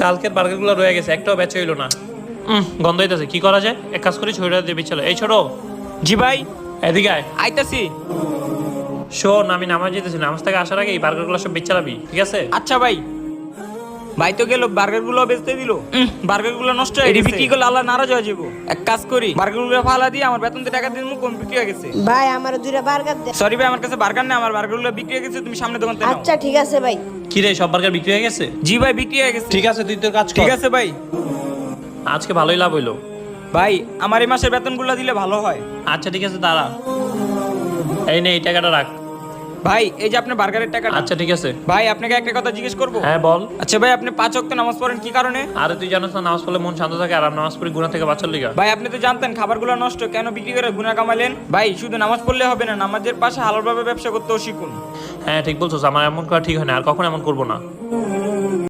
কালকের বার্গারগুলো রয়ে গেছে একটাও বেচা হইল না। গন্ধ হইতেছে কি করা যায়? এক কাজ করি ছড়িয়ে দিয়ে চলো এই ছোট জি ভাই। এদিকে আইতাছি। শোন আমি নামাজ যেতেছি নামাজ থেকে আসার আগে এই বার্গারগুলো সব বেচালাবি ঠিক আছে? আচ্ছা ভাই। ভাই তো গেল বার্গারগুলো বেচতে দিল। বার্গারগুলো নষ্ট হয়ে গেছে। বিক্রি করলে আল্লাহ নারাজ হয়ে যাব। এক কাজ করি বার্গারগুলো ফালা দিয়ে আমার বেতন দিয়ে টাকা দিবো, কম বিক্রি হয়ে গেছে। ভাই আমার দুইটা বার্গার দেন সরি ভাই আমার কাছে বার্গার নেই আমার বার্গারগুলো বিক্রি হয়ে গেছে তুমি সামনে দোকান থেকে আচ্ছা ঠিক আছে ভাই। কি রে সব বার্গার বিক্রি হয়ে গেছে? জি ভাই বিক্রি হয়ে গেছে। ঠিক আছে তুই তোর কাজ কর। ঠিক আছে ভাই। আজকে ভালোই লাভ হইল। ভাই আমার এই মাসের বেতনগুলো দিলে ভালো হয়। আচ্ছা ঠিক আছে দাঁড়া। এই নে এই টাকাটা রাখ। ভাই এই যে আপনার বার্গারের টাকা আচ্ছা ঠিক আছে। ভাই আপনাকে একটা কথা জিজ্ঞেস করব? হ্যাঁ বল। আচ্ছা ভাই আপনি পাঁচ ওয়াক্ত নামাজ পড়েন কি কারণে? আরে তুই জানো না নামাজ পড়লে মন শান্ত থাকে আর আমি নামাজ পড়ি গুণা থেকে বাঁচার লিগা। ভাই আপনি তো জানতেন খাবারগুলো নষ্ট কেন বিক্রি করে গুণা কামালেন? ভাই শুধু নামাজ পড়লে হবে না নামাজের পাশে হালালভাবে ব্যবসা করতেও শিখুন হ্যাঁ ঠিক বলছো আমার এমন করা ঠিক হয় না আর কখন এমন করব না।